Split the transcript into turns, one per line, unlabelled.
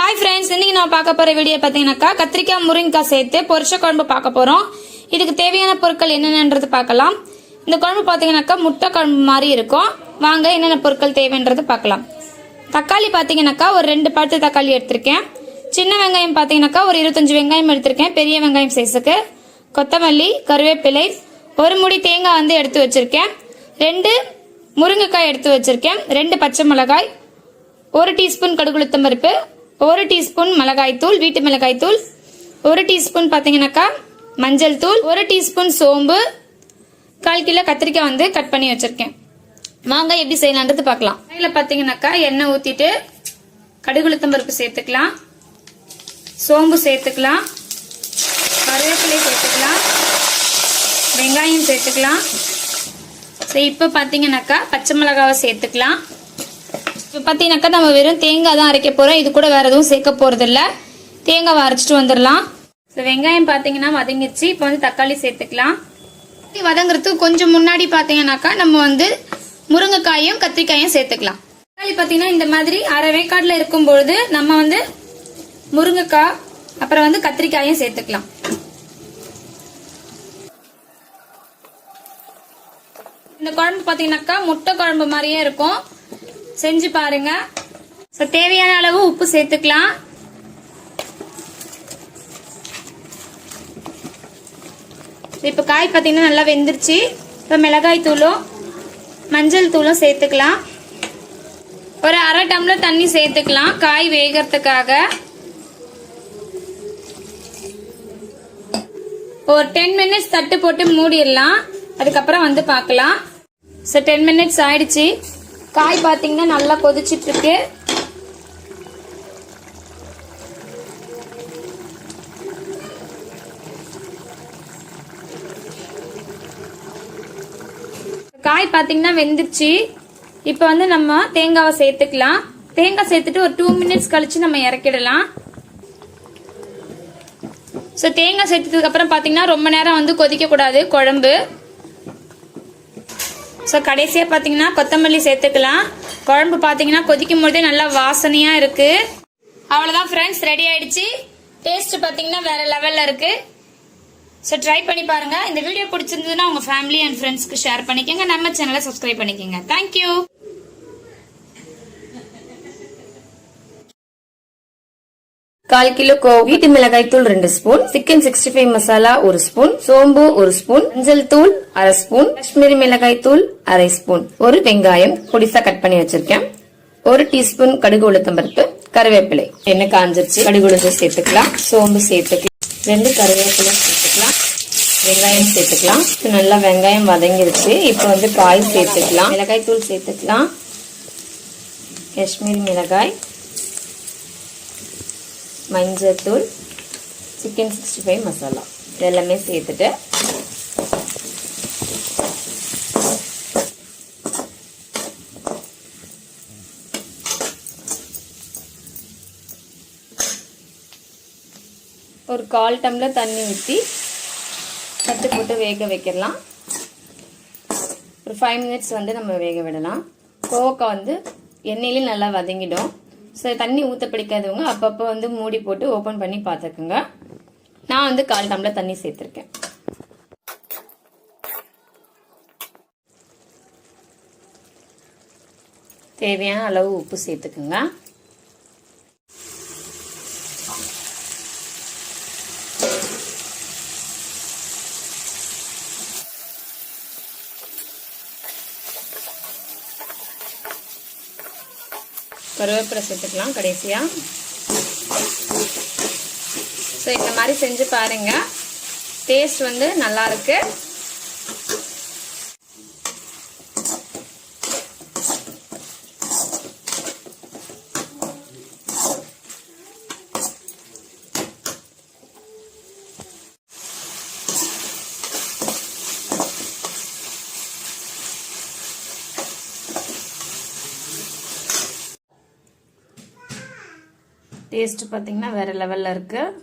Hi friends இன்னைக்கு நான் பார்க்க போற வீடியோ பார்த்தீங்கன்னாக்கா கத்திரிக்காய் முருங்கைக்காய் சேர்த்து பொரிச்ச குழம்பு பார்க்க போறோம். இதுக்கு தேவையான பொருட்கள் என்னென்னன்றது பார்க்கலாம். இந்த குழம்பு பார்த்தீங்கன்னாக்கா முட்டை குழம்பு மாதிரி இருக்கும். வாங்க என்னென்ன பொருட்கள் தேவைன்றது பார்க்கலாம். தக்காளி பார்த்தீங்கன்னாக்கா ஒரு ரெண்டு பத்து தக்காளி எடுத்திருக்கேன். சின்ன வெங்காயம் பார்த்தீங்கன்னாக்கா ஒரு இருபத்தஞ்சு வெங்காயம் எடுத்திருக்கேன் பெரிய வெங்காயம் சைஸுக்கு கொத்தமல்லி கருவேப்பிலை ஒரு முடி தேங்காய் வந்து எடுத்து வச்சிருக்கேன். ரெண்டு முருங்கைக்காய் எடுத்து வச்சிருக்கேன். ரெண்டு பச்சை மிளகாய் ஒரு டீஸ்பூன் கடுகுளுத்தம் பருப்பு ஒரு டீஸ்பூன் மிளகாய்த்தூள் வீட்டு மிளகாய்த்தூள் ஒரு டீஸ்பூன் பார்த்தீங்கன்னாக்கா மஞ்சள் தூள். ஒரு டீஸ்பூன் சோம்பு. கால் கிலோ கத்திரிக்காய் வந்து கட் பண்ணி வச்சிருக்கேன். வாங்க எப்படி செய்யலான்றது பார்க்கலாம். இதில் பார்த்தீங்கன்னாக்கா எண்ணெய் ஊற்றிட்டு கடுகுளுத்தம்பருப்பு சேர்த்துக்கலாம். சோம்பு சேர்த்துக்கலாம். கருவேப்பிலை சேர்த்துக்கலாம். வெங்காயம் சேர்த்துக்கலாம். ஸோ இப்போ பார்த்தீங்கன்னாக்கா பச்சை மிளகாவை சேர்த்துக்கலாம். இப்போ பார்த்தீங்கன்னாக்கா நம்ம வெறும் தேங்காய் தான் அரைக்க போகிறோம் இது கூட வேறு எதுவும் சேர்க்க போகிறதில்ல தேங்காவை அரைச்சிட்டு வந்துடலாம். ஸோ வெங்காயம் பார்த்தீங்கன்னா வதங்கிச்சு இப்போ வந்து தக்காளி சேர்த்துக்கலாம். வதங்குறதுக்கு கொஞ்சம் முன்னாடி பார்த்தீங்கன்னாக்கா நம்ம வந்து முருங்கைக்காயும் கத்திரிக்காயும் சேர்த்துக்கலாம். தக்காளி பார்த்தீங்கன்னா இந்த மாதிரி அரை வேக்காட்டில் இருக்கும் பொழுது நம்ம வந்து முருங்கைக்காய் அப்புறம் வந்து கத்திரிக்காயும் சேர்த்துக்கலாம். இந்த குழம்பு பார்த்தீங்கன்னாக்கா முட்டை குழம்பு மாதிரியே இருக்கும். செஞ்சு பாருங்க. ஸோ தேவையான அளவு உப்பு சேர்த்துக்கலாம். இப்போ காய் பார்த்தீங்கன்னா நல்லா வெந்துருச்சு. இப்போ மிளகாய் தூளும் மஞ்சள் தூளும் சேர்த்துக்கலாம். ஒரு அரை டம்ளர் தண்ணி சேர்த்துக்கலாம் காய் வேகிறதுக்காக. ஒரு டென் மினிட்ஸ் தட்டு போட்டு மூடிடலாம். அதுக்கப்புறம் வந்து பார்க்கலாம். ஸோ டென் மினிட்ஸ் ஆயிடுச்சு. காய் பார்த்தீங்கன்னா நல்லா கொதிச்சிட்டு இருக்கு காய் பார்த்தீங்கன்னா வெந்துருச்சு. இப்போ வந்து நம்ம தேங்காவை சேர்த்துக்கலாம். தேங்காய் சேர்த்துட்டு ஒரு டூ மினிட்ஸ் கழிச்சு நம்ம இறக்கிடலாம். ஸோ தேங்காய் சேர்த்ததுக்கப்புறம் பார்த்தீங்கன்னா ரொம்ப நேரம் வந்து கொதிக்கக்கூடாது குழம்பு. ஸோ கடைசியாக பார்த்தீங்கன்னா கொத்தமல்லி சேர்த்துக்கலாம். குழம்பு பார்த்தீங்கன்னா கொதிக்கும் பொழுதே நல்லா வாசனையாக இருக்கு. அவ்வளோதான் ஃப்ரெண்ட்ஸ் ரெடி ஆயிடுச்சு. டேஸ்ட் பார்த்தீங்கன்னா வேற லெவலில் இருக்கு. ஸோ ட்ரை பண்ணி பாருங்க. இந்த வீடியோ பிடிச்சிருந்ததுன்னா உங்க ஃபேமிலி அண்ட் ஃப்ரெண்ட்ஸ்க்கு ஷேர் பண்ணிக்கோங்க. நம்ம சேனலை சப்ஸ்கிரைப் பண்ணிக்கோங்க. தேங்க்யூ
கால் கிலோ கோ வீட்டு மிளகாய் தூள் ரெண்டு spoon chicken sixty five masala ஒரு ஸ்பூன் சோம்பு ஒரு ஸ்பூன் மஞ்சள் தூள் அரை ஸ்பூன் காஷ்மீரி மிளகாய் தூள் அரை ஸ்பூன். ஒரு வெங்காயம் பொடிசா கட் பண்ணி வச்சிருக்கேன். ஒரு டீஸ்பூன் கடுகு உளுத்தம் பருப்பு கருவேப்பிலை. எண்ணெய் காஞ்சிருச்சு. கடுகு உளுந்து சேர்த்துக்கலாம். சோம்பு சேர்த்துக்கலாம். ரெண்டு கருவேப்பிலை சேர்த்துக்கலாம். வெங்காயம் சேர்த்துக்கலாம். நல்லா வெங்காயம் வதங்கிருச்சு. இப்போ வந்து காய் சேர்த்துக்கலாம். மிளகாய் தூள் சேர்த்துக்கலாம். காஷ்மீரி மிளகாய். மஞ்சத்தூள் சிக்கன் சிக்ஸ்டி ஃபைவ் மசாலா இது எல்லாமே சேர்த்துட்டு ஒரு கால் டம்ளர் தண்ணி ஊற்றி தட்டு போட்டு வேக வைக்கலாம். ஒரு ஃபைவ் மினிட்ஸ் வந்து நம்ம வேக விடலாம். கோவக்காய் வந்து எண்ணெயிலே நல்லா வதங்கிடும். ஸோ தண்ணி ஊற்ற பிடிக்காதவங்க அப்பப்போ வந்து மூடி போட்டு ஓப்பன் பண்ணி பார்த்துக்குங்க நான் வந்து கால் டம்ளர் தண்ணி சேர்த்துருக்கேன். தேவையான அளவு உப்பு சேர்த்துக்குங்க. கருவேப்பிலை சேர்த்துக்கலாம் கடைசியாக ஸோ இந்த மாதிரி செஞ்சு பாருங்கள் டேஸ்ட் வந்து நல்லா டேஸ்ட் பார்த்தீங்கன்னா வேற லெவலில் இருக்குது